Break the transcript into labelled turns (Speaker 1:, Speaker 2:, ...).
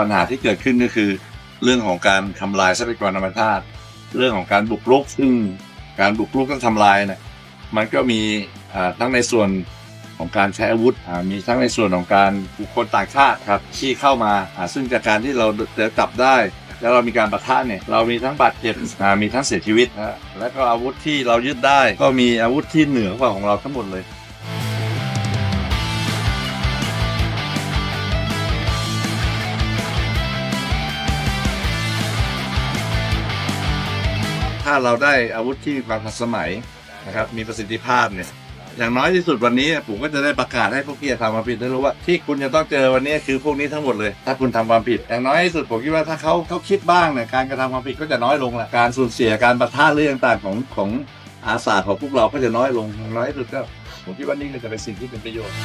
Speaker 1: ปัญหาที่เกิดขึ้นก็คือ เรื่องของการทำลายทรัพยากรธรรมชาติ เรื่องของการบุกรุกซึ่งการบุกรุกต้องทำลายเนี่ยมันก็มีอ่าทั้งในส่วนของการใช้อาวุธอ่ามีทั้งในส่วนของการบุคคลต่างชาติครับที่เข้ามาอ่าซึ่งจากการที่เราเดินจับได้ แล้วเรามีการประทะเนี่ยเรามีทั้งบาดเจ็บอ่ามีทั้งเสียชีวิตฮะแล้วก็อาวุธที่เรายึดได้ ก็มีอาวุธที่เหนือกว่าของเราทั้งหมดเลย ถ้าเราได้อาวุธที่มีความทันสมัยนะครับมีประสิทธิภาพเนี่ยอย่างน้อยที่สุดวันนี้ผมก็จะได้ประกาศให้พวกที่ทำความผิดได้รู้ว่าที่คุณจะต้องเจอวันนี้คือพวกนี้ทั้งหมดเลย ถ้าคุณทำความผิด อย่างน้อยที่สุดผมคิดว่าถ้าเขาเขาคิดบ้างเนี่ยการกระทำความผิดก็จะน้อยลงแหละการสูญเสียการประทะเรื่องต่างของของอาสาของพวกเราก็จะน้อยลงอย่างน้อยที่สุดก็ผมคิดว่านี่ก็จะเป็นสิ่งที่เป็นประโยชน์